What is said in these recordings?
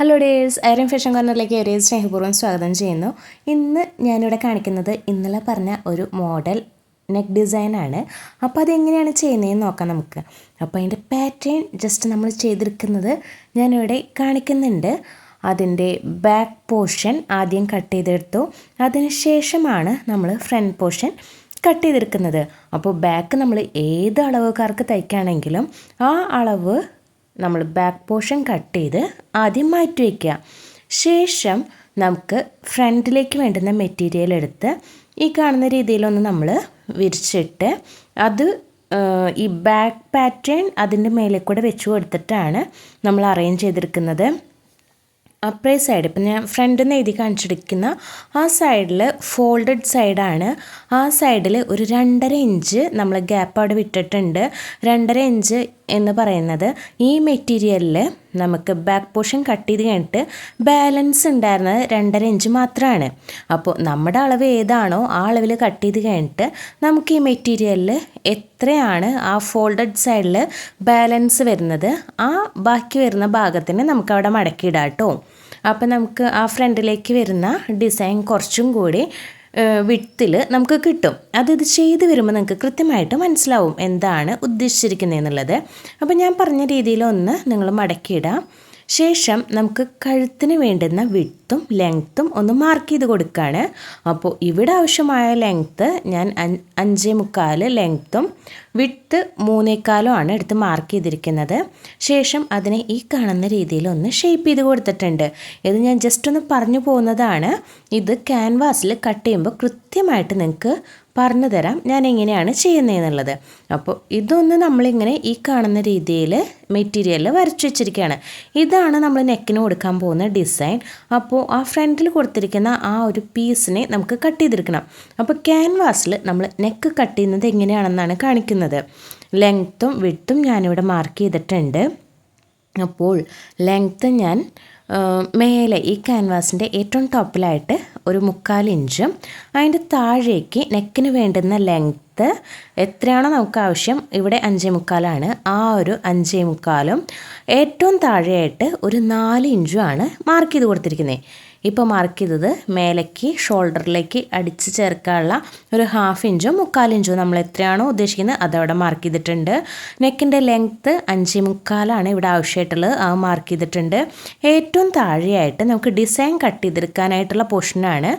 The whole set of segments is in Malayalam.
ഹലോ ഡേഴ്സ് ഐറൻ ഫാഷൻ കോർണറിലേക്ക് ഒരേ സ്നേഹപൂർവം സ്വാഗതം ചെയ്യുന്നു. ഇന്ന് ഞാനിവിടെ കാണിക്കുന്നത് ഇന്നലെ പറഞ്ഞ ഒരു മോഡൽ നെക്ക് ഡിസൈനാണ് അപ്പോൾ അതെങ്ങനെയാണ് ചെയ്യുന്നതെന്ന് നോക്കാം നമുക്ക്. അപ്പോൾ അതിന്റെ പാറ്റേൺ ജസ്റ്റ് നമ്മൾ ചെയ്തെടുക്കുന്നത് ഞാനിവിടെ കാണിക്കുന്നുണ്ട്. അതിന്റെ ബാക്ക് പോർഷൻ ആദ്യം കട്ട് ചെയ്തെടുത്തു. അതിനുശേഷമാണ് നമ്മൾ ഫ്രണ്ട് പോർഷൻ കട്ട് ചെയ്തെടുക്കുന്നത്. അപ്പോൾ ബാക്ക് നമ്മൾ ഏത് അളവുകാർക്ക് തയ്ക്കുകയാണെങ്കിലും ആ അളവ് നമ്മൾ ബാക്ക് പോർഷൻ കട്ട് ചെയ്ത് ആദ്യം മാറ്റി വയ്ക്കുക ശേഷം നമുക്ക് ഫ്രണ്ടിലേക്ക് വേണ്ടുന്ന മെറ്റീരിയൽ എടുത്ത് ഈ കാണുന്ന രീതിയിലൊന്ന് നമ്മൾ വിരിച്ചിട്ട് അത് ഈ ബാക്ക് പാറ്റേൺ അതിന്റെ മേലെ കൂടെ വെച്ച് കൊടുത്തിട്ടാണ് നമ്മൾ അറേഞ്ച് ചെയ്തെടുക്കുന്നത് അപ്പേ സൈഡ് ഇപ്പം ഞാൻ ഫ്രണ്ടിൽ നിന്ന് എഴുതി കാണിച്ചെടുക്കുന്ന ആ സൈഡിൽ ഫോൾഡഡ് സൈഡാണ് ആ സൈഡിൽ ഒരു രണ്ടര ഇഞ്ച് നമ്മൾ ഗ്യാപ്പ് അവിടെ വിട്ടിട്ടുണ്ട്. രണ്ടര ഇഞ്ച് എന്ന് പറയുന്നത് ഈ മെറ്റീരിയലിൽ നമുക്ക് ബാക്ക് പോർഷൻ കട്ട് ചെയ്ത് കഴിഞ്ഞിട്ട് ബാലൻസ് ഉണ്ടായിരുന്നത് രണ്ടര ഇഞ്ച് മാത്രമാണ് അപ്പോൾ നമ്മുടെ അളവ് ഏതാണോ ആ അളവിൽ കട്ട് ചെയ്ത് കഴിഞ്ഞിട്ട് നമുക്ക് ഈ മെറ്റീരിയലിൽ എത്രയാണ് ആ ഫോൾഡഡ് സൈഡിൽ ബാലൻസ് വരുന്നത്? ആ ബാക്കി വരുന്ന ഭാഗത്തിന് നമുക്ക് അവിടെ മടക്കിയിടാം കേട്ടോ അപ്പോൾ നമുക്ക് ആ ഫ്രണ്ടിലേക്ക് വരുന്ന ഡിസൈൻ കുറച്ചും കൂടി വിട്ടിൽ നമുക്ക് കിട്ടും. അത് ഇത് ചെയ്ത് വരുമ്പോൾ നിങ്ങൾക്ക് കൃത്യമായിട്ട് മനസ്സിലാവും എന്താണ് ഉദ്ദേശിച്ചിരിക്കുന്നത് എന്നുള്ളത് അപ്പോൾ ഞാൻ പറഞ്ഞ രീതിയിലൊന്ന് നിങ്ങൾ മടക്കിയിടാം. ശേഷം നമുക്ക് കഴുത്തിന് വേണ്ടുന്ന വിട്ടും ലെങ്ത്തും ഒന്ന് മാർക്ക് ചെയ്ത് കൊടുക്കുകയാണ് അപ്പോൾ ഇവിടെ ആവശ്യമായ ലെങ്ത്ത് ഞാൻ അഞ്ചേ മുക്കാൽ ലെങ്ത്തും വിട്ട് മൂന്നേക്കാലും ആണ് എടുത്ത് മാർക്ക് ചെയ്തിരിക്കുന്നത്. ശേഷം അതിനെ ഈ കാണുന്ന രീതിയിൽ ഒന്ന് ഷേപ്പ് ചെയ്ത് കൊടുത്തിട്ടുണ്ട്. ഇത് ഞാൻ ജസ്റ്റ് ഒന്ന് പറഞ്ഞു പോകുന്നതാണ്. ഇത് ക്യാൻവാസിൽ കട്ട് ചെയ്യുമ്പോൾ കൃത്യമായിട്ട് നിങ്ങൾക്ക് പറഞ്ഞു തരാം ഞാൻ എങ്ങനെയാണ് ചെയ്യുന്നതെന്നുള്ളത്. അപ്പോൾ ഇതൊന്ന് നമ്മളിങ്ങനെ ഈ കാണുന്ന രീതിയിൽ മെറ്റീരിയൽ വരച്ചു വെച്ചിരിക്കുകയാണ്. ഇതാണ് നമ്മൾ നെക്കിന് കൊടുക്കാൻ പോകുന്ന ഡിസൈൻ. അപ്പോൾ ആ ഫ്രണ്ടിൽ കൊടുത്തിരിക്കുന്ന ആ ഒരു പീസിനെ നമുക്ക് കട്ട് ചെയ്തെടുക്കണം. അപ്പോൾ ക്യാൻവാസിൽ നമ്മൾ നെക്ക് കട്ട് ചെയ്യുന്നത് എങ്ങനെയാണെന്നാണ് കാണിക്കുന്നത്. ലെങ്ത്തും വിട്ടും ഞാനിവിടെ മാർക്ക് ചെയ്തിട്ടുണ്ട്. അപ്പോൾ ലെങ്ത്ത് ഞാൻ മേലെ ഈ ക്യാൻവാസിന്റെ ഏറ്റവും ടോപ്പിലായിട്ട് ഒരു മുക്കാൽ ഇഞ്ചും അതിന്റെ താഴേക്ക് നെക്കിന് വേണ്ടുന്ന ലെങ്ത്ത് എത്രയാണോ നമുക്ക് ആവശ്യം ഇവിടെ അഞ്ചേ മുക്കാലാണ്. ആ ഒരു അഞ്ചേ മുക്കാലും ഏറ്റവും താഴെയായിട്ട് ഒരു നാല് ഇഞ്ചുമാണ് മാർക്ക് ചെയ്ത് കൊടുത്തിരിക്കുന്നത്. ഇപ്പോൾ മാർക്ക് ചെയ്തത് മേലേക്ക് ഷോൾഡറിലേക്ക് അടിച്ച് ചേർക്കാനുള്ള ഒരു ഹാഫ് ഇഞ്ചോ മുക്കാൽ ഇഞ്ചോ നമ്മൾ എത്രയാണോ ഉദ്ദേശിക്കുന്നത് അതവിടെ മാർക്ക് ചെയ്തിട്ടുണ്ട്. നെക്കിന്റെ ലെങ്ത്ത് അഞ്ച് മുക്കാലാണ് ഇവിടെ ആവശ്യമായിട്ടുള്ളത് ആ മാർക്ക് ചെയ്തിട്ടുണ്ട്. ഏറ്റവും താഴെയായിട്ട് നമുക്ക് ഡിസൈൻ കട്ട് ചെയ്തെടുക്കാനായിട്ടുള്ള പോർഷനാണ്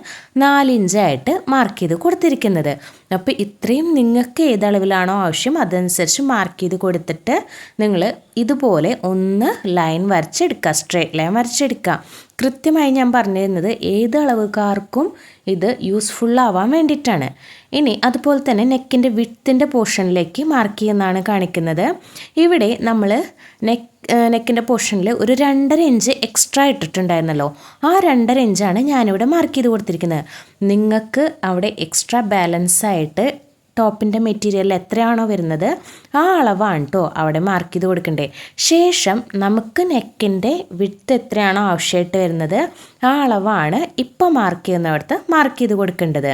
നാലിഞ്ചായിട്ട് മാർക്ക് ചെയ്ത് കൊടുത്തിരിക്കുന്നത്. അപ്പോൾ ഇത്രയും നിങ്ങൾക്ക് ഏതളവിലാണോ ആവശ്യം അതനുസരിച്ച് മാർക്ക് ചെയ്ത് കൊടുത്തിട്ട് നിങ്ങൾ ഇതുപോലെ ഒന്ന് ലൈൻ വരച്ചെടുക്കുക സ്ട്രേറ്റ് ലൈൻ വരച്ചെടുക്കുക. കൃത്യമായി ഞാൻ പറഞ്ഞിരുന്നത് ഏത് അളവുകാർക്കും ഇത് യൂസ്ഫുൾ ആവാൻ വേണ്ടിയിട്ടാണ്. ഇനി അതുപോലെ തന്നെ നെക്കിന്റെ വിത്തിന്റെ പോർഷനിലേക്ക് മാർക്ക് ചെയ്യുന്നതാണ് കാണിക്കുന്നത്. ഇവിടെ നമ്മൾ നെക്ക് നെക്കിന്റെ പോർഷനിൽ ഒരു രണ്ടര ഇഞ്ച് എക്സ്ട്രാ ഇട്ടിട്ടുണ്ടായിരുന്നല്ലോ. ആ രണ്ടര ഇഞ്ചാണ് ഞാനിവിടെ മാർക്ക് ചെയ്ത് കൊടുത്തിരിക്കുന്നത്. നിങ്ങൾക്ക് അവിടെ എക്സ്ട്രാ ബാലൻസ് ആയിട്ട് ടോപ്പിന്റെ മെറ്റീരിയൽ എത്രയാണോ വരുന്നത് ആ അളവാണ് കേട്ടോ അവിടെ മാർക്ക് ചെയ്ത് കൊടുക്കണ്ടേ. ശേഷം നമുക്ക് നെക്കിന്റെ വിട്ത് എത്രയാണോ ആവശ്യമായിട്ട് വരുന്നത് ആ അളവാണ് ഇപ്പോൾ മാർക്ക് ചെയ്യുന്നിടത്ത് മാർക്ക് ചെയ്ത് കൊടുക്കേണ്ടത്.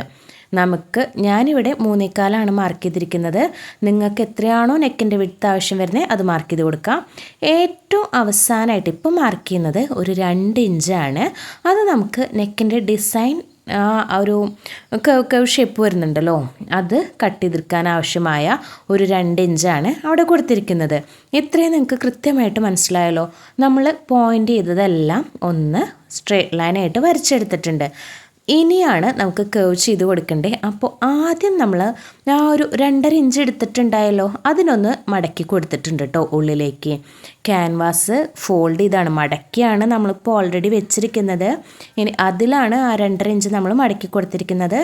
നമുക്ക് ഞാനിവിടെ മൂന്നേക്കാലാണ് മാർക്ക് ചെയ്തിരിക്കുന്നത്. നിങ്ങൾക്ക് എത്രയാണോ നെക്കിന്റെ വിട്ട് ആവശ്യം വരുന്നത് അത് മാർക്ക് ചെയ്ത് കൊടുക്കാം. ഏറ്റവും അവസാനമായിട്ട് ഇപ്പോൾ മാർക്ക് ചെയ്യുന്നത് ഒരു രണ്ട് ഇഞ്ചാണ്. അത് നമുക്ക് നെക്കിന്റെ ഡിസൈൻ ആ ഒരു കവ് ഷേപ്പ് വരുന്നുണ്ടല്ലോ. അത് കട്ട് ചെയ്തെടുക്കാൻ ആവശ്യമായ ഒരു രണ്ട് ഇഞ്ചാണ് അവിടെ കൊടുത്തിരിക്കുന്നത്. ഇത്രയും നിങ്ങൾക്ക് കൃത്യമായിട്ട് മനസ്സിലായല്ലോ. നമ്മൾ പോയിന്റ് ചെയ്തതെല്ലാം ഒന്ന് സ്ട്രേറ്റ് ലൈനായിട്ട് വരച്ചെടുത്തിട്ടുണ്ട്. ഇനിയാണ് നമുക്ക് കേവ് ചെയ്ത് കൊടുക്കണ്ടേ. അപ്പോൾ ആദ്യം നമ്മൾ ആ ഒരു രണ്ടര ഇഞ്ച് എടുത്തിട്ടുണ്ടായല്ലോ അതിനൊന്ന് മടക്കി കൊടുത്തിട്ടുണ്ട് കേട്ടോ ഉള്ളിലേക്ക്. ക്യാൻവാസ് ഫോൾഡ് ചെയ്താണ് മടക്കിയാണ് നമ്മളിപ്പോൾ ഓൾറെഡി വെച്ചിരിക്കുന്നത്. ഇനി അതിലാണ് ആ രണ്ടര ഇഞ്ച് നമ്മൾ മടക്കി കൊടുത്തിരിക്കുന്നത്.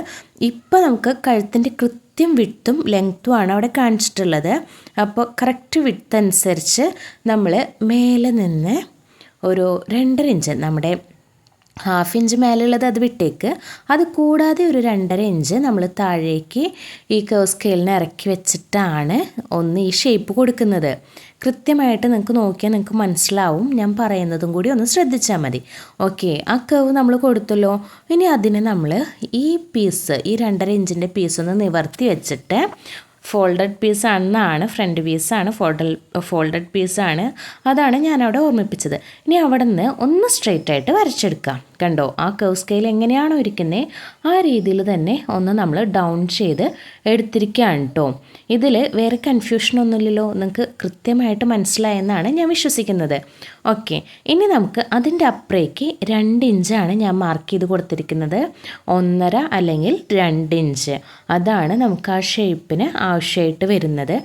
ഇപ്പോൾ നമുക്ക് കഴുത്തിന്റെ കൃത്യം വിട്ടും ലെങ്ത്തുമാണ് അവിടെ കാണിച്ചിട്ടുള്ളത്. അപ്പോൾ കറക്റ്റ് വിട്ട് അനുസരിച്ച് നമ്മൾ മേലെ നിന്ന് ഒരു രണ്ടര ഇഞ്ച് നമ്മുടെ ഹാഫ് ഇഞ്ച് മേലുള്ളത് അത് വിട്ടേക്ക്. അത് കൂടാതെ ഒരു രണ്ടര ഇഞ്ച് നമ്മൾ താഴേക്ക് ഈ കേവ് സ്കെയിലിന് ഇറക്കി വെച്ചിട്ടാണ് ഒന്ന് ഈ ഷേപ്പ് കൊടുക്കുന്നത്. കൃത്യമായിട്ട് നിങ്ങൾക്ക് നോക്കിയാൽ നിങ്ങൾക്ക് മനസ്സിലാവും. ഞാൻ പറയുന്നതും കൂടി ഒന്ന് ശ്രദ്ധിച്ചാൽ മതി. ഓക്കെ ആ കവ് നമ്മൾ കൊടുത്തല്ലോ. ഇനി അതിനെ നമ്മൾ ഈ പീസ് ഈ രണ്ടര ഇഞ്ചിന്റെ പീസ് ഒന്ന് നിവർത്തി വെച്ചിട്ട് ഫോൾഡഡ് പീസാണെന്നാണ് ഫ്രണ്ട് പീസാണ് ഫോൾഡൽ ഫോൾഡഡ് പീസാണ് അതാണ് ഞാനവിടെ ഓർമ്മിപ്പിച്ചത്. ഇനി അവിടെ നിന്ന് ഒന്ന് സ്ട്രെയിറ്റ് ആയിട്ട് വരച്ചെടുക്കാം. കണ്ടോ? ആ കർവ് സ്കെയിൽ എങ്ങനെയാണോ ഇരിക്കുന്നത് ആ രീതിയിൽ തന്നെ ഒന്ന് നമ്മൾ ഡൗൺ ചെയ്ത് എടുത്തിരിക്കുകയാണ് കേട്ടോ ഇതിൽ വേറെ കൺഫ്യൂഷനൊന്നുമില്ലല്ലോ നിങ്ങൾക്ക് കൃത്യമായിട്ട് മനസ്സിലായെന്നാണ് ഞാൻ വിശ്വസിക്കുന്നത്. ഓക്കെ ഇനി നമുക്ക് അതിന്റെ അപ്പുറേക്ക് രണ്ട് ഇഞ്ചാണ് ഞാൻ മാർക്ക് ചെയ്ത് കൊടുത്തിരിക്കുന്നത്. ഒന്നര അല്ലെങ്കിൽ രണ്ട് ഇഞ്ച് അതാണ് നമുക്ക് ആ ഷേപ്പിന് ആവശ്യമായിട്ട് വരുന്നത്.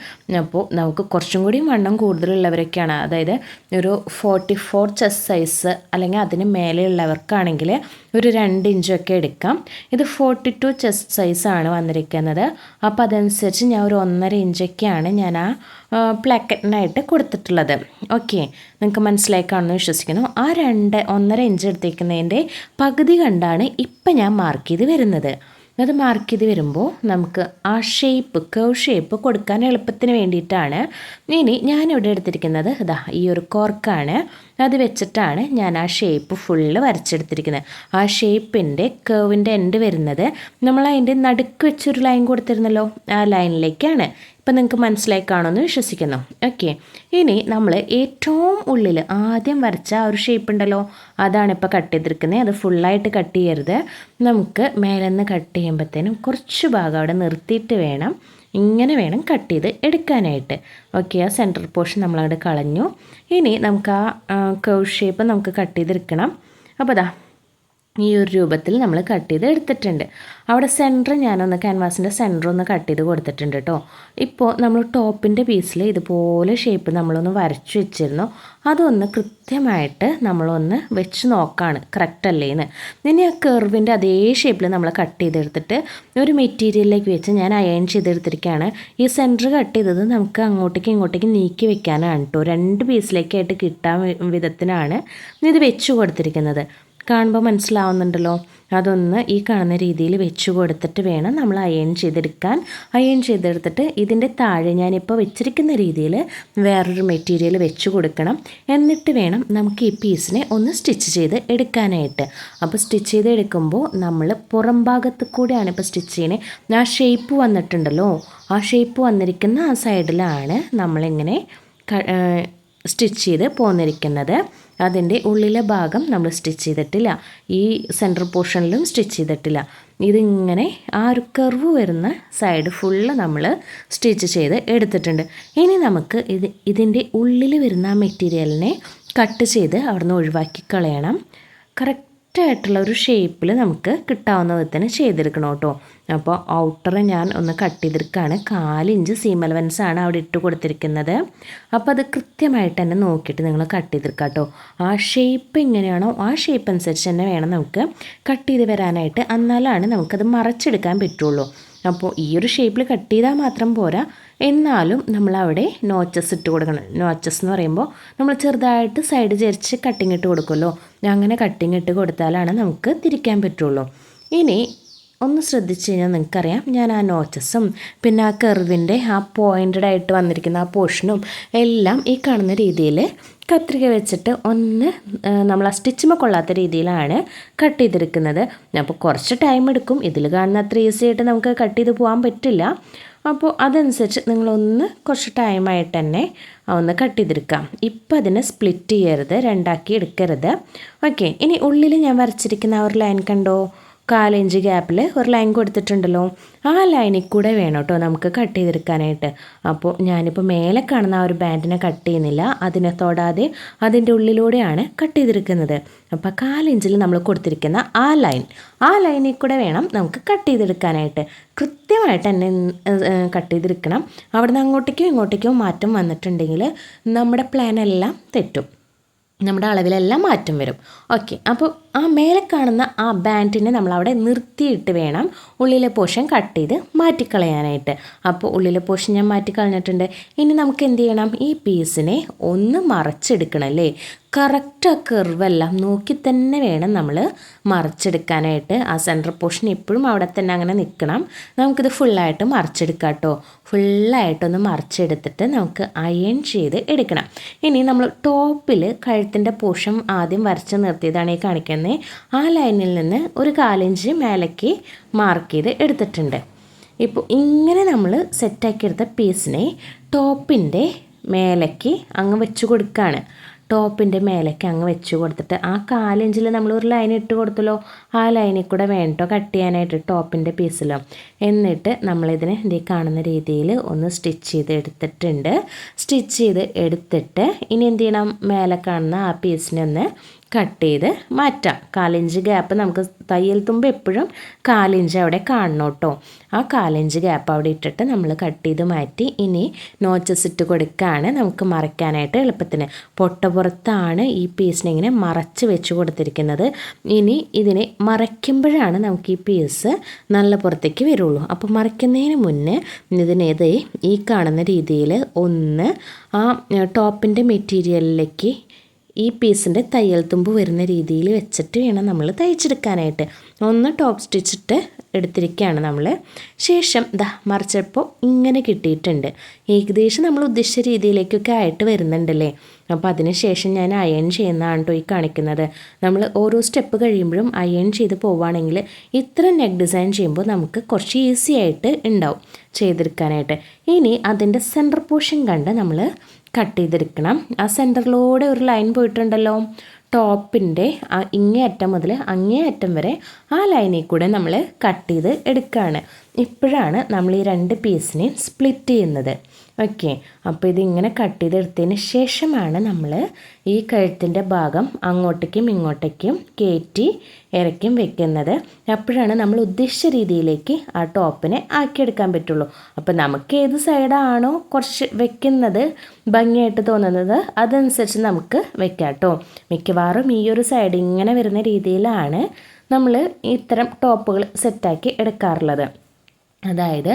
അപ്പോൾ നമുക്ക് കുറച്ചും കൂടി വണ്ണം കൂടുതലുള്ളവരൊക്കെയാണ്. അതായത് ഒരു ഫോർട്ടി ഫോർ ചെസ് സൈസ് അല്ലെങ്കിൽ അതിന് മേലെയുള്ളവർക്കാണെങ്കിൽ ഒരു രണ്ട് ഇഞ്ചൊക്കെ എടുക്കാം. ഇത് ഫോർട്ടി ടു ചെസ്റ്റ് സൈസാണ് വന്നിരിക്കുന്നത്. അപ്പോൾ അതനുസരിച്ച് ഞാൻ ഒരു ഒന്നര ഇഞ്ചൊക്കെയാണ് ഞാൻ ആ പ്ലാക്കറ്റിനായിട്ട് കൊടുത്തിട്ടുള്ളത്. ഓക്കെ നിങ്ങൾക്ക് മനസ്സിലായി കാണുമെന്ന് വിശ്വസിക്കുന്നു. ആ രണ്ട് ഒന്നര ഇഞ്ച് എടുത്തേക്കുന്നതിന്റെ പകുതി കണ്ടാണ് ഇപ്പം ഞാൻ മാർക്ക് ചെയ്ത് വരുന്നത്. അത് മാർക്ക് ചെയ്ത് വരുമ്പോൾ നമുക്ക് ആ ഷേപ്പ് കേവ് ഷേപ്പ് കൊടുക്കാൻ എളുപ്പത്തിന് വേണ്ടിയിട്ടാണ്. ഇനി ഞാനിവിടെ എടുത്തിരിക്കുന്നത് ഇതാ ഈ ഒരു കോർക്കാണ് അത് വെച്ചിട്ടാണ് ഞാൻ ആ ഷേപ്പ് ഫുള്ള് വരച്ചെടുത്തിരിക്കുന്നത്. ആ ഷേപ്പിന്റെ കേവിന്റെ എൻഡ് വരുന്നത്. നമ്മൾ അതിന്റെ നടുക്ക് വെച്ചൊരു ലൈൻ കൊടുത്തിരുന്നല്ലോ. ആ ലൈനിലേക്കാണ് ഇപ്പം നിങ്ങൾക്ക് മനസ്സിലായി കാണുമെന്ന് വിശ്വസിക്കുന്നു. ഓക്കെ ഇനി നമ്മൾ ഏറ്റവും ഉള്ളിൽ ആദ്യം വരച്ച ആ ഒരു ഷേപ്പ് ഉണ്ടല്ലോ? അതാണ് ഇപ്പോൾ കട്ട് ചെയ്തിരിക്കുന്നത് അത് ഫുള്ളായിട്ട് കട്ട് ചെയ്യരുത്. നമുക്ക് മേലെന്ന് കട്ട് ചെയ്യുമ്പോഴത്തേനും കുറച്ച് ഭാഗം അവിടെ നിർത്തിയിട്ട് വേണം. ഇങ്ങനെ വേണം കട്ട് ചെയ്ത് എടുക്കാനായിട്ട്. ഓക്കെ ആ സെന്റർ പോർഷൻ നമ്മളവിടെ കളഞ്ഞു. ഇനി നമുക്ക് ആ കർവ് ഷേപ്പ് നമുക്ക് കട്ട് ചെയ്തെടുക്കണം അപ്പോൾ അതാ ഈ ഒരു രൂപത്തിൽ നമ്മൾ കട്ട് ചെയ്ത് എടുത്തിട്ടുണ്ട്. അവിടെ സെന്റർ ഞാനൊന്ന് ക്യാൻവാസിന്റെ സെന്റർ ഒന്ന് കട്ട് ചെയ്ത് കൊടുത്തിട്ടുണ്ട് കേട്ടോ ഇപ്പോൾ നമ്മൾ ടോപ്പിന്റെ പീസിൽ ഇതുപോലെ ഷേപ്പ് നമ്മളൊന്ന് വരച്ചു വെച്ചിരുന്നു. അതൊന്ന് കൃത്യമായിട്ട് നമ്മളൊന്ന് വെച്ച് നോക്കാണ്. കറക്റ്റ് അല്ലേന്ന് ഇനി ആ കെർവിന്റെ അതേ ഷേപ്പിൽ നമ്മൾ കട്ട് ചെയ്തെടുത്തിട്ട് ഒരു മെറ്റീരിയലിലേക്ക് വെച്ച് ഞാൻ അയൺ ചെയ്തെടുത്തിരിക്കുകയാണ് ഈ സെന്റർ കട്ട് ചെയ്തത് നമുക്ക് അങ്ങോട്ടേക്ക് ഇങ്ങോട്ടേക്ക് നീക്കി വെക്കാനാണ് കേട്ടോ രണ്ട് പീസിലേക്കായിട്ട് കിട്ടാൻ വിധത്തിനാണ് ഇത് വെച്ച് കൊടുത്തിരിക്കുന്നത്. കാണുമ്പോൾ മനസ്സിലാവുന്നുണ്ടല്ലോ. അതൊന്ന് ഈ കാണുന്ന രീതിയിൽ വെച്ച് കൊടുത്തിട്ട് വേണം നമ്മൾ അയൺ ചെയ്തെടുക്കാൻ. അയൺ ചെയ്തെടുത്തിട്ട് ഇതിന്റെ താഴെ ഞാനിപ്പോൾ വെച്ചിരിക്കുന്ന രീതിയിൽ വേറൊരു മെറ്റീരിയൽ വെച്ച് കൊടുക്കണം. എന്നിട്ട് വേണം നമുക്ക് ഈ പീസിനെ ഒന്ന് സ്റ്റിച്ച് ചെയ്ത് എടുക്കാനായിട്ട്. അപ്പോൾ സ്റ്റിച്ച് ചെയ്ത് എടുക്കുമ്പോൾ നമ്മൾ പുറം ഭാഗത്ത് കൂടെയാണ് ഇപ്പോൾ സ്റ്റിച്ച് ചെയ്യുന്നത് ആ ഷേപ്പ് വന്നിട്ടുണ്ടല്ലോ. ആ ഷേപ്പ് വന്നിരിക്കുന്ന ആ സൈഡിലാണ് നമ്മളിങ്ങനെ സ്റ്റിച്ച് ചെയ്ത് പോന്നിരിക്കുന്നത്. അതിന്റെ ഉള്ളിലെ ഭാഗം നമ്മൾ സ്റ്റിച്ച് ചെയ്തിട്ടില്ല. ഈ സെന്റർ പോർഷനിലും സ്റ്റിച്ച് ചെയ്തിട്ടില്ല. ഇതിങ്ങനെ ആ ഒരു കർവ് വരുന്ന സൈഡ് ഫുള്ള് നമ്മൾ സ്റ്റിച്ച് ചെയ്ത് എടുത്തിട്ടുണ്ട്. ഇനി നമുക്ക് ഇത് ഇതിന്റെ ഉള്ളിൽ വരുന്ന മെറ്റീരിയലിനെ കട്ട് ചെയ്ത് അവിടുന്ന് ഒഴിവാക്കി കളയണം. കറക്റ്റ് കറക്റ്റായിട്ടുള്ള ഒരു ഷേപ്പിൽ നമുക്ക് കിട്ടാവുന്ന വിധത്തിന് ചെയ്തെടുക്കണം കേട്ടോ. അപ്പോൾ ഔട്ടർ ഞാൻ ഒന്ന് കട്ട് ചെയ്തെടുക്കുകയാണ് കാലിഞ്ച് സീം ആണ് അവിടെ ഇട്ട് കൊടുത്തിരിക്കുന്നത്. അപ്പോൾ അത് കൃത്യമായിട്ട് തന്നെ നോക്കിയിട്ട് നിങ്ങൾ കട്ട് ചെയ്തെടുക്കുക കേട്ടോ. ആ ഷേപ്പ് എങ്ങനെയാണോ ആ ഷേപ്പ് അനുസരിച്ച് തന്നെ വേണം നമുക്ക് കട്ട് ചെയ്ത് വരാനായിട്ട്. എന്നാലാണ് നമുക്കത് മറച്ചെടുക്കാൻ പറ്റുള്ളൂ. അപ്പോൾ ഈ ഒരു ഷേപ്പിൽ കട്ട് ചെയ്താൽ മാത്രം പോരാ. എന്നാലും നമ്മൾ അവിടെ നോച്ചസ് ഇട്ട് കൊടുക്കണം. നോച്ചസ് എന്ന് പറയുമ്പോൾ നമ്മൾ ചെറുതായിട്ട് സൈഡ് ചരിച്ച് കട്ടിങ് ഇട്ട് കൊടുക്കുമല്ലോ. അങ്ങനെ കട്ടിങ് ഇട്ട് കൊടുത്താലാണ് നമുക്ക് തിരിക്കാൻ പറ്റുള്ളൂ. ഇനി ഒന്ന് ശ്രദ്ധിച്ച് കഴിഞ്ഞാൽ നിങ്ങൾക്കറിയാം. ഞാൻ ആ നോച്ചസും പിന്നെ ആ കെർവിന്റെ ആ പോയിന്റഡ് ആയിട്ട് വന്നിരിക്കുന്ന ആ പോർഷനും എല്ലാം ഈ കാണുന്ന രീതിയിൽ കത്രിക വെച്ചിട്ട് ഒന്ന് നമ്മൾ ആ സ്റ്റിച്ചുമ കൊള്ളാത്ത രീതിയിലാണ് കട്ട് ചെയ്തെടുക്കുന്നത് അപ്പോൾ കുറച്ച് ടൈം എടുക്കും. ഇതിൽ കാണുന്ന അത്ര ഈസി ആയിട്ട് നമുക്ക് കട്ട് ചെയ്ത് പോകാൻ പറ്റില്ല. അപ്പോൾ അതനുസരിച്ച് നിങ്ങളൊന്ന് കുറച്ച് ടൈമായിട്ട് തന്നെ ഒന്ന് കട്ട് ചെയ്തെടുക്കാം ഇപ്പം അതിനെ സ്പ്ലിറ്റ് ചെയ്യരുത് രണ്ടാക്കി എടുക്കരുത്. ഓക്കെ ഇനി ഉള്ളിൽ ഞാൻ വരച്ചിരിക്കുന്ന ആ ഒരു ലൈൻ കണ്ടോ? കാലിഞ്ച് ഗ്യാപ്പിൽ ഒരു ലൈൻ കൊടുത്തിട്ടുണ്ടല്ലോ. ആ ലൈനിൽ കൂടെ വേണം കേട്ടോ നമുക്ക് കട്ട് ചെയ്തെടുക്കാനായിട്ട്. അപ്പോൾ ഞാനിപ്പോൾ മേലെ കാണുന്ന ആ ഒരു ബാൻഡിനെ കട്ട് ചെയ്യുന്നില്ല. അതിനെ തൊടാതെ അതിന്റെ ഉള്ളിലൂടെയാണ് കട്ട് ചെയ്തെടുക്കുന്നത്. അപ്പോൾ കാലിഞ്ചിൽ നമ്മൾ കൊടുത്തിരിക്കുന്ന ആ ലൈൻ ആ ലൈനിൽ കൂടെ വേണം നമുക്ക് കട്ട് ചെയ്തെടുക്കാനായിട്ട്. കൃത്യമായിട്ട് തന്നെ കട്ട് ചെയ്തെടുക്കണം. അവിടെ നിന്ന് അങ്ങോട്ടേക്കോ ഇങ്ങോട്ടേക്കോ മാറ്റം വന്നിട്ടുണ്ടെങ്കിൽ നമ്മുടെ പ്ലാനെല്ലാം തെറ്റും. നമ്മുടെ അളവിലെല്ലാം മാറ്റം വരും. ഓക്കെ അപ്പോൾ ആ മേലെ കാണുന്ന ആ ബാൻഡിനെ നമ്മൾ അവിടെ നിർത്തിയിട്ട് വേണം ഉള്ളിലെ പോഷൻ കട്ട് ചെയ്ത് മാറ്റിക്കളയാനായിട്ട്. അപ്പോൾ ഉള്ളിലെ പോഷൻ ഞാൻ മാറ്റിക്കളഞ്ഞിട്ടുണ്ട്. ഇനി നമുക്ക് എന്ത് ചെയ്യണം? ഈ പീസിനെ ഒന്ന് മറച്ചെടുക്കണം അല്ലേ? കറക്റ്റ് ആ കർവെല്ലാം നോക്കി തന്നെ വേണം നമ്മൾ മറിച്ചെടുക്കാനായിട്ട്. ആ സെന്റർ പോർഷൻ എപ്പോഴും അവിടെ തന്നെ അങ്ങനെ നിൽക്കണം നമുക്കിത് ഫുള്ളായിട്ട് മറിച്ചെടുക്കാം കേട്ടോ ഫുള്ളായിട്ടൊന്ന് മറിച്ചെടുത്തിട്ട് നമുക്ക് അയൺ ചെയ്ത് എടുക്കണം. ഇനി നമ്മൾ ടോപ്പിൽ കഴുത്തിന്റെ പോർഷൻ ആദ്യം വരച്ച് നിർത്തിയതാണ് ഈ കാണിക്കുന്നത് ആ ലൈനിൽ നിന്ന് ഒരു കാലിഞ്ച് മേലേക്ക് മാർക്ക് ചെയ്ത് എടുത്തിട്ടുണ്ട്. ഇപ്പോൾ ഇങ്ങനെ നമ്മൾ സെറ്റാക്കിയെടുത്ത പീസിനെ ടോപ്പിന്റെ മേലേക്ക് അങ്ങ് വെച്ച് കൊടുക്കുകയാണ് ടോപ്പിന്റെ മേലേക്ക് അങ്ങ് വെച്ച് കൊടുത്തിട്ട് ആ കാലിഞ്ചിൽ നമ്മൾ ഒരു ലൈൻ ഇട്ട് കൊടുത്തല്ലോ. ആ ലൈനിൽ കൂടെ വേണ്ടോ? കട്ട് ചെയ്യാനായിട്ട് ടോപ്പിന്റെ പീസിലോ എന്നിട്ട് നമ്മളിതിനെ ഇതേ കാണുന്ന രീതിയിൽ ഒന്ന് സ്റ്റിച്ച് ചെയ്ത് എടുത്തിട്ടുണ്ട്. സ്റ്റിച്ച് ചെയ്ത് എടുത്തിട്ട് ഇനി എന്ത് ചെയ്യണം? മേലെ കാണുന്ന ആ പീസിനെ ഒന്ന് കട്ട് ചെയ്ത് മാറ്റാം. കാലിഞ്ച് ഗ്യാപ്പ് നമുക്ക് തയ്യൽ തുമ്പ് എപ്പോഴും കാലിഞ്ച് അവിടെ കാണണം കേട്ടോ. ആ കാലിഞ്ച് ഗ്യാപ്പ് അവിടെ ഇട്ടിട്ട് നമ്മൾ കട്ട് ചെയ്ത് മാറ്റി ഇനി നോച്ചസ് ഇട്ട് കൊടുക്കുകയാണ് നമുക്ക് മറയ്ക്കാനായിട്ട് എളുപ്പത്തിന്. പൊട്ടപ്പുറത്താണ് ഈ പീസിനെ ഇങ്ങനെ മറച്ച് വെച്ച് കൊടുത്തിരിക്കുന്നത്. ഇനി ഇതിനെ മറയ്ക്കുമ്പോഴാണ് നമുക്ക് ഈ പീസ് നല്ല പുറത്തേക്ക് വരുള്ളൂ. അപ്പോൾ മറയ്ക്കുന്നതിന് മുന്നേ ഇതിനേത് ഈ കാണുന്ന രീതിയിൽ ഒന്ന് ആ ടോപ്പിന്റെ മെറ്റീരിയലിലേക്ക് ഈ പീസിന്റെ തയ്യൽ തുമ്പ് വരുന്ന രീതിയിൽ വെച്ചിട്ട് വേണം നമ്മൾ തയ്ച്ചെടുക്കാനായിട്ട്. ഒന്ന് ടോപ്പ് സ്റ്റിച്ചിട്ട് എടുത്തിരിക്കുകയാണ് നമ്മൾ. ശേഷം ദാ മറിച്ചപ്പോൾ ഇങ്ങനെ കിട്ടിയിട്ടുണ്ട്. ഏകദേശം നമ്മൾ ഉദ്ദേശിച്ച രീതിയിലേക്കൊക്കെ ആയിട്ട് വരുന്നുണ്ടല്ലേ? അപ്പോൾ അതിന് ശേഷം ഞാൻ അയൺ ചെയ്യുന്നതാണ് കേട്ടോ ഈ കാണിക്കുന്നത്. നമ്മൾ ഓരോ സ്റ്റെപ്പ് കഴിയുമ്പോഴും അയൺ ചെയ്ത് പോവുകയാണെങ്കിൽ ഇത്ര നെക്ക് ഡിസൈൻ ചെയ്യുമ്പോൾ നമുക്ക് കുറച്ച് ഈസി ആയിട്ട് ഉണ്ടാവും ചെയ്തെടുക്കാനായിട്ട്. ഇനി അതിന്റെ സെന്റർ പോർഷൻ കണ്ട് നമ്മൾ കട്ട് ചെയ്തെടുക്കണം. ആ സെന്ററിലൂടെ ഒരു ലൈൻ പോയിട്ടുണ്ടല്ലോ. ടോപ്പിന്റെ ഇങ്ങേ അറ്റം മുതൽ അങ്ങേ അറ്റം വരെ ആ ലൈനിൽ കൂടെ നമ്മൾ കട്ട് ചെയ്ത് എടുക്കുകയാണ് ഇപ്പോഴാണ് നമ്മൾ ഈ രണ്ട് പീസിനെയും സ്പ്ലിറ്റ് ചെയ്യുന്നത്. ഓക്കെ. അപ്പോൾ ഇതിങ്ങനെ കട്ട് ചെയ്തെടുത്തതിന് ശേഷമാണ് നമ്മൾ ഈ കഴുത്തിന്റെ ഭാഗം അങ്ങോട്ടേക്കും ഇങ്ങോട്ടേക്കും കയറ്റി ഇറക്കും വെക്കുന്നത്. അപ്പോഴാണ് നമ്മൾ ഉദ്ദേശിച്ച രീതിയിലേക്ക് ആ ടോപ്പിനെ ആക്കിയെടുക്കാൻ പറ്റുള്ളൂ. അപ്പോൾ നമുക്ക് ഏത് സൈഡാണോ കുറച്ച് വെക്കുന്നത് ഭംഗിയായിട്ട് തോന്നുന്നത് അതനുസരിച്ച് നമുക്ക് വെക്കാം കേട്ടോ മിക്കവാറും ഈ ഒരു സൈഡ് ഇങ്ങനെ വരുന്ന രീതിയിലാണ് നമ്മൾ ഇത്തരം ടോപ്പുകൾ സെറ്റാക്കി എടുക്കാറുള്ളത്. അതായത്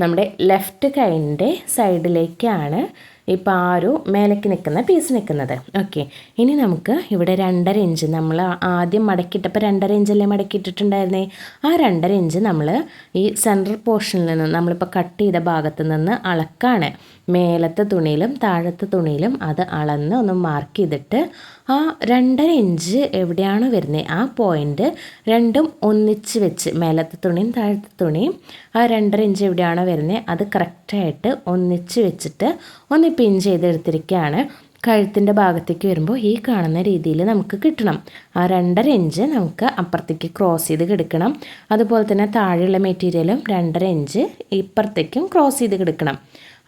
നമ്മുടെ ലെഫ്റ്റ് കൈന്റെ സൈഡിലേക്കാണ് ഇപ്പോൾ ആ ഒരു മേലേക്ക് നിൽക്കുന്ന പീസ് നിൽക്കുന്നത്. ഓക്കെ ഇനി നമുക്ക് ഇവിടെ രണ്ടര ഇഞ്ച് നമ്മൾ ആദ്യം മടക്കിയിട്ടപ്പോൾ രണ്ടര ഇഞ്ചല്ലേ മടക്കിയിട്ടിട്ടുണ്ടായിരുന്നേ? ആ രണ്ടര ഇഞ്ച് നമ്മൾ ഈ സെൻട്രൽ പോർഷനിൽ നിന്ന് നമ്മളിപ്പോൾ കട്ട് ചെയ്ത ഭാഗത്ത് നിന്ന് അളക്കാണ്. മേലത്തെ തുണിയിലും താഴത്തെ തുണിയിലും അത് അളന്ന് ഒന്ന് മാർക്ക് ചെയ്തിട്ട് ആ രണ്ടര ഇഞ്ച് എവിടെയാണ് വരുന്നത് ആ പോയിന്റ് രണ്ടും ഒന്നിച്ച് വെച്ച് മേലത്തെ തുണിയും താഴത്തെ തുണിയും ആ രണ്ടര ഇഞ്ച് എവിടെയാണ് വരുന്നത് അത് കറക്റ്റായിട്ട് ഒന്നിച്ച് വെച്ചിട്ട് ഒന്ന് പിൻ ചെയ്തെടുത്തിരിക്കുകയാണ് കഴുത്തിന്റെ ഭാഗത്തേക്ക് വരുമ്പോൾ ഈ കാണുന്ന രീതിയിൽ നമുക്ക് കിട്ടണം. ആ രണ്ടര ഇഞ്ച് നമുക്ക് അപ്പുറത്തേക്ക് ക്രോസ് ചെയ്ത് കിടക്കണം. അതുപോലെ തന്നെ താഴെയുള്ള മെറ്റീരിയലും രണ്ടര ഇഞ്ച് ഇപ്പുറത്തേക്കും ക്രോസ് ചെയ്ത് കിടക്കണം.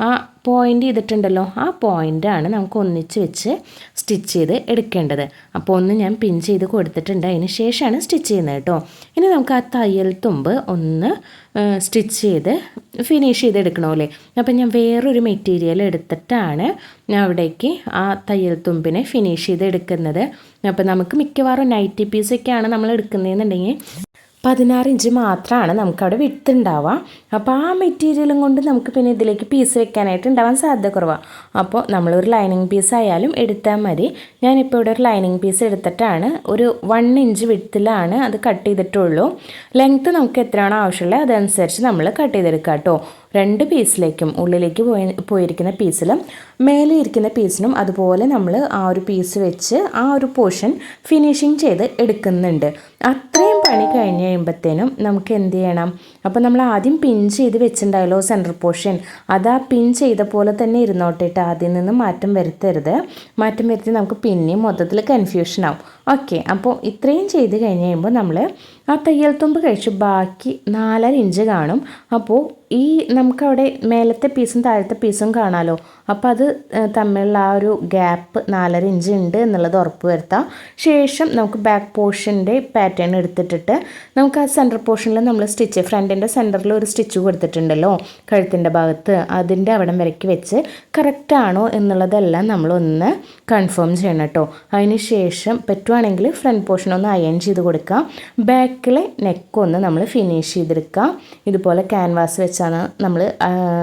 ആ പോയിന്റ് ചെയ്തിട്ടുണ്ടല്ലോ. ആ പോയിന്റാണ് നമുക്ക് ഒന്നിച്ച് വെച്ച് സ്റ്റിച്ച് ചെയ്ത് എടുക്കേണ്ടത്. അപ്പോൾ ഒന്ന് ഞാൻ പിൻ ചെയ്ത് കൊടുത്തിട്ടുണ്ട്. അതിന് ശേഷമാണ് സ്റ്റിച്ച് ചെയ്യുന്നത് കേട്ടോ. ഇനി നമുക്ക് ആ തയ്യൽ തുമ്പ് ഒന്ന് സ്റ്റിച്ച് ചെയ്ത് ഫിനിഷ് ചെയ്ത് എടുക്കണമല്ലേ അപ്പോൾ ഞാൻ വേറൊരു മെറ്റീരിയൽ എടുത്തിട്ടാണ് ഞാൻ അവിടേക്ക് ആ തയ്യൽ തുമ്പിനെ ഫിനിഷ് ചെയ്ത് എടുക്കുന്നത്. അപ്പം നമുക്ക് മിക്കവാറും നൈറ്റി പീസൊക്കെയാണ് നമ്മൾ എടുക്കുന്നതെന്നുണ്ടെങ്കിൽ പതിനാറ് ഇഞ്ച് മാത്രമാണ് നമുക്കവിടെ വിട്ടുണ്ടാവുക അപ്പോൾ ആ മെറ്റീരിയലും കൊണ്ട് നമുക്ക് പിന്നെ ഇതിലേക്ക് പീസ് വെക്കാനായിട്ട് ഉണ്ടാവാൻ സാധ്യത കുറവാണ് അപ്പോൾ നമ്മളൊരു ലൈനിങ് പീസ് ആയാലും എടുത്താൽ മതി. ഞാനിപ്പോൾ ഇവിടെ ഒരു ലൈനിങ് പീസ് എടുത്തിട്ടാണ് ഒരു വൺ ഇഞ്ച് വിട്ടിലാണ് അത് കട്ട് ചെയ്തിട്ടുള്ളൂ. ലെങ്ത്ത് നമുക്ക് എത്രയാണോ ആവശ്യമുള്ളത് അതനുസരിച്ച് നമ്മൾ കട്ട് ചെയ്തെടുക്കാം കേട്ടോ രണ്ട് പീസിലേക്കും ഉള്ളിലേക്ക് പോയി പോയിരിക്കുന്ന പീസിലും മേലെ ഇരിക്കുന്ന പീസിനും അതുപോലെ നമ്മൾ ആ ഒരു പീസ് വെച്ച് ആ ഒരു പോർഷൻ ഫിനിഷിങ് ചെയ്ത് എടുക്കുന്നുണ്ട്. അത്രയും പണി കഴിഞ്ഞ് കഴിയുമ്പോഴത്തേനും നമുക്ക് എന്ത് ചെയ്യണം? അപ്പോൾ നമ്മൾ ആദ്യം പിൻ ചെയ്ത് വെച്ചിട്ടുണ്ടായല്ലോ സെന്റർ പോർഷൻ അത് ആ പിൻ ചെയ്ത പോലെ തന്നെ ഇരുന്നോട്ടിട്ട് ആദ്യം നിന്ന് മാറ്റം വരുത്തരുത്. മാറ്റം വരുത്തി നമുക്ക് പിന്നെയും മൊത്തത്തിൽ കൺഫ്യൂഷൻ ആവും. ഓക്കെ അപ്പോൾ ഇത്രയും ചെയ്ത് കഴിഞ്ഞ് കഴിയുമ്പോൾ നമ്മൾ ആ തയ്യൽ തുമ്പ് കഴിച്ച്. ബാക്കി നാലര ഇഞ്ച് കാണും. അപ്പോൾ ഈ നമുക്കവിടെ മേലത്തെ പീസും താഴത്തെ പീസും കാണാമല്ലോ അപ്പോൾ അത് തമ്മിലുള്ള ആ ഒരു ഗ്യാപ്പ് നാലര ഇഞ്ച് ഉണ്ട് എന്നുള്ളത് ഉറപ്പ് വരുത്താം. ശേഷം നമുക്ക് ബാക്ക് പോർഷന്റെ പാറ്റേൺ എടുത്തിട്ടിട്ട് നമുക്ക് ആ സെന്റർ പോർഷനിൽ നമ്മൾ സ്റ്റിച്ച് ഫ്രണ്ടിന്റെ സെന്ററിൽ ഒരു സ്റ്റിച്ച് കൊടുത്തിട്ടുണ്ടല്ലോ കഴുത്തിന്റെ ഭാഗത്ത്. അതിന്റെ അവിടം വരയ്ക്ക് വെച്ച് കറക്റ്റാണോ എന്നുള്ളതെല്ലാം നമ്മളൊന്ന് കൺഫേം ചെയ്യണം കേട്ടോ. അതിന് ശേഷം പറ്റുവാണെങ്കിൽ ഫ്രണ്ട് പോർഷൻ ഒന്ന് അയൺ ചെയ്ത് കൊടുക്കാം. ബാക്കിലെ നെക്കൊന്ന് നമ്മൾ ഫിനിഷ് ചെയ്തെടുക്കാം. ഇതുപോലെ ക്യാൻവാസ് വെച്ചാണ് നമ്മൾ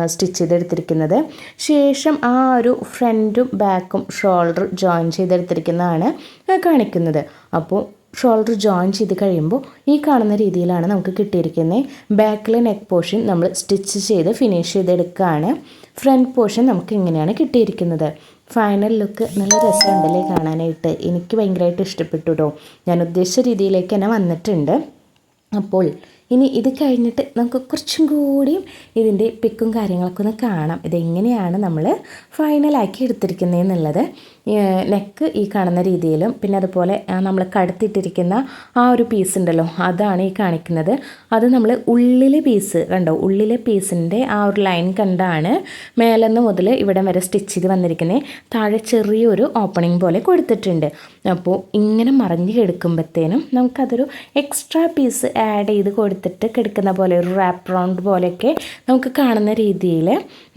സ്റ്റിച്ച് ചെയ്തെടുത്തിരിക്കുന്നത്. ശേഷം ആ ഒരു ഫ്രണ്ടും ബാക്കും ഷോൾഡർ ജോയിൻ ചെയ്തെടുത്തിരിക്കുന്നതാണ് കാണിക്കുന്നത്. അപ്പോൾ ഷോൾഡർ ജോയിൻ ചെയ്ത് കഴിയുമ്പോൾ ഈ കാണുന്ന രീതിയിലാണ് നമുക്ക് കിട്ടിയിരിക്കുന്നത്. ബാക്കിലെ നെക്ക് പോർഷൻ നമ്മൾ സ്റ്റിച്ച് ചെയ്ത് ഫിനിഷ് ചെയ്തെടുക്കുകയാണ്. ഫ്രണ്ട് പോർഷൻ നമുക്ക് ഇങ്ങനെയാണ് കിട്ടിയിരിക്കുന്നത്. ഫൈനൽ ലുക്ക് നല്ല രസമുണ്ടല്ലേ കാണാനായിട്ട്. എനിക്ക് ഭയങ്കരമായിട്ട് ഇഷ്ടപ്പെട്ടു കേട്ടോ ഞാൻ ഉദ്ദേശിച്ച രീതിയിലേക്ക് തന്നെ വന്നിട്ടുണ്ട്. അപ്പോൾ ഇനി ഇത് കഴിഞ്ഞിട്ട് നമുക്ക് കുറച്ചും കൂടിയും ഇതിന്റെ പിക്കും കാര്യങ്ങളൊക്കെ ഒന്ന് കാണാം. ഇതെങ്ങനെയാണ് നമ്മൾ ഫൈനലാക്കി എടുത്തിരിക്കുന്നത് എന്നുള്ളത് നെക്ക് ഈ കാണുന്ന രീതിയിലും പിന്നെ അതുപോലെ നമ്മൾ കടുത്തിട്ടിരിക്കുന്ന ആ ഒരു പീസ് ഉണ്ടല്ലോ അതാണ് ഈ കാണിക്കുന്നത്. അത് നമ്മൾ ഉള്ളിലെ പീസ് കണ്ടോ? ഉള്ളിലെ പീസിന്റെ ആ ഒരു ലൈൻ കണ്ടാണ് മേലെന്ന് മുതൽ ഇവിടെ വരെ സ്റ്റിച്ച് ചെയ്ത് വന്നിരിക്കുന്നത് താഴെ ചെറിയൊരു ഓപ്പണിംഗ് പോലെ കൊടുത്തിട്ടുണ്ട്. അപ്പോൾ ഇങ്ങനെ മറിഞ്ഞ് കിടക്കുമ്പോഴത്തേനും നമുക്കതൊരു എക്സ്ട്രാ പീസ് ആഡ് ചെയ്ത് കൊടുത്തിട്ട് കിടക്കുന്ന പോലെ ഒരു റാപ്പ് റൗണ്ട് പോലെയൊക്കെ നമുക്ക് കാണുന്ന രീതിയിൽ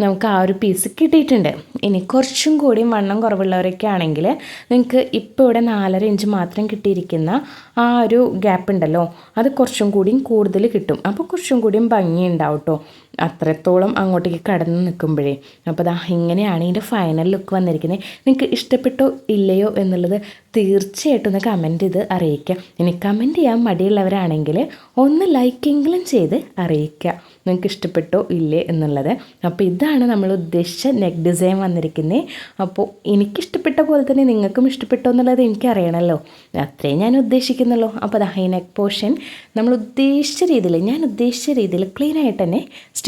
നമുക്ക് ആ ഒരു പീസ് കിട്ടിയിട്ടുണ്ട്. ഇനി കുറച്ചും കൂടി വണ്ണം കുറവുള്ളവരൊക്കെ ആണെങ്കിൽ നിങ്ങൾക്ക് ഇപ്പോൾ ഇവിടെ നാലര ഇഞ്ച് മാത്രം കിട്ടിയിരിക്കുന്ന ആ ഒരു ഗ്യാപ്പ് ഉണ്ടല്ലോ. അത് കുറച്ചും കൂടിയും കൂടുതൽ കിട്ടും. അപ്പോൾ കുറച്ചും കൂടിയും ഭംഗി ഉണ്ടാവും കേട്ടോ അത്രത്തോളം അങ്ങോട്ടേക്ക് കടന്ന് നിൽക്കുമ്പോഴേ. അപ്പോൾ ദാ ഇങ്ങനെയാണ് ഇതിന്റെ ഫൈനൽ ലുക്ക് വന്നിരിക്കുന്നത്. നിങ്ങൾക്ക് ഇഷ്ടപ്പെട്ടോ ഇല്ലയോ എന്നുള്ളത് തീർച്ചയായിട്ടും ഒന്ന് കമന്റ് ചെയ്ത് അറിയിക്കുക. ഇനി കമന്റ് ചെയ്യാൻ മടിയുള്ളവരാണെങ്കിൽ ഒന്ന് ലൈക്കെങ്കിലും ചെയ്ത് അറിയിക്കുക. നിങ്ങൾക്ക് ഇഷ്ടപ്പെട്ടോ ഇല്ലേ എന്നുള്ളത്. അപ്പോൾ ഇതാണ് നമ്മൾ ഉദ്ദേശിച്ച നെക്ക് ഡിസൈൻ വന്നിരിക്കുന്നത്. അപ്പോൾ എനിക്കിഷ്ടപ്പെട്ട പോലെ തന്നെ നിങ്ങൾക്കും ഇഷ്ടപ്പെട്ടോ എന്നുള്ളത് എനിക്കറിയണമല്ലോ. അത്രയും ഞാൻ ഉദ്ദേശിക്കുന്നുള്ളൂ. അപ്പോൾ ദാ ഈ നെക്ക് പോർഷൻ നമ്മൾ ഉദ്ദേശിച്ച രീതിയിൽ ഞാൻ ഉദ്ദേശിച്ച രീതിയിൽ ക്ലീനായിട്ട് തന്നെ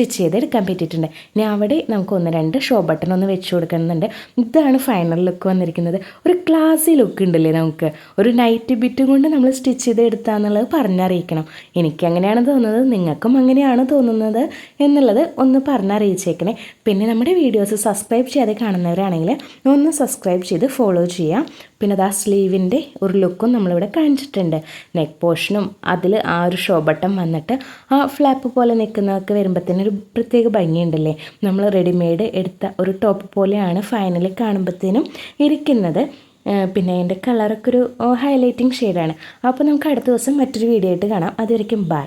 ചെയ്ത് എടുക്കാൻ പറ്റിയിട്ടുണ്ട്. ഇനി അവിടെ നമുക്ക് ഒന്ന് രണ്ട് ഷോ ബട്ടൺ ഒന്ന് വെച്ച് കൊടുക്കുന്നുണ്ട് ഇതാണ് ഫൈനൽ ലുക്ക് വന്നിരിക്കുന്നത്. ഒരു ക്ലാസി ലുക്ക് ഉണ്ടല്ലേ നമുക്ക്? ഒരു നൈറ്റ് ബിറ്റും കൊണ്ട് നമ്മൾ സ്റ്റിച്ച് ചെയ്ത് എടുത്താന്നുള്ളത് പറഞ്ഞറിയിക്കണം. എനിക്ക് അങ്ങനെയാണ് തോന്നുന്നത് നിങ്ങൾക്കും അങ്ങനെയാണ് തോന്നുന്നത് എന്നുള്ളത് ഒന്ന് പറഞ്ഞറിയിച്ചേക്കണേ. പിന്നെ നമ്മുടെ വീഡിയോസ് സബ്സ്ക്രൈബ് ചെയ്യാതെ കാണുന്നവരാണെങ്കിൽ ഒന്ന് സബ്സ്ക്രൈബ് ചെയ്ത് ഫോളോ ചെയ്യാം. പിന്നെ അത് ആ സ്ലീവിന്റെ ഒരു ലുക്കും നമ്മളിവിടെ കാണിച്ചിട്ടുണ്ട്. നെക്ക് പോർഷനും അതിൽ ആ ഒരു ഷോ ബട്ടൺ വന്നിട്ട് ആ ഫ്ലാപ്പ് പോലെ നിൽക്കുന്നതൊക്കെ വരുമ്പോഴത്തേനും ഒരു പ്രത്യേക ഭംഗിയുണ്ടല്ലേ? നമ്മൾ റെഡിമെയ്ഡ് എടുത്ത ഒരു ടോപ്പ് പോലെയാണ് ഫൈനലി കാണുമ്പോഴത്തേനും ഇരിക്കുന്നത്. പിന്നെ അതിന്റെ കളറൊക്കെ ഒരു ഹൈലൈറ്റിംഗ് ഷെയ്ഡാണ് അപ്പോൾ നമുക്ക് അടുത്ത ദിവസം മറ്റൊരു വീഡിയോ ആയിട്ട് കാണാം. അതുവരെയ്ക്കും ബൈ